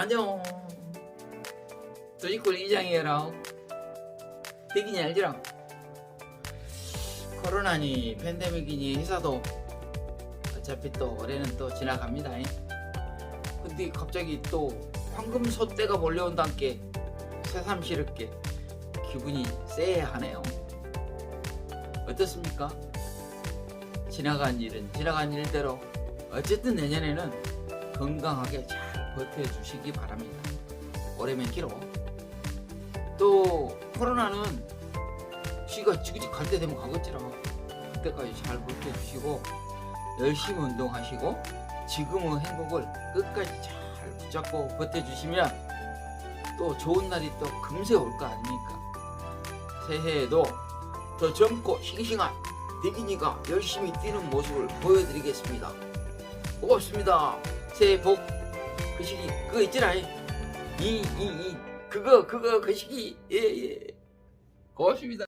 안녕. 도지골 이장이에라. 대기니 알지라? 코로나니 팬데믹이니 회사도 어차피 또 올해는 또 지나갑니다. 근데 갑자기 또 황금 소떼가 몰려온다는 게 새삼스럽게 기분이 쎄하네요. 어떻습니까? 지나간 일은 지나간 일대로 어쨌든 내년에는 건강하게 잘 버텨주시기 바랍니다. 올해면 길어. 또 코로나는 지가 지그지 갈 때 되면 가겠지라. 그때까지 잘 버텨주시고 열심히 운동하시고 지금의 행복을 끝까지 잘 붙잡고 버텨주시면 또 좋은 날이 또 금세 올 거 아닙니까? 새해에도 더 젊고 싱싱한 대기니가 열심히 뛰는 모습을 보여드리겠습니다. 고맙습니다. 새해 복 그거 있잖아. 이이 이 그거 그거 그 시기 예예 고맙습니다.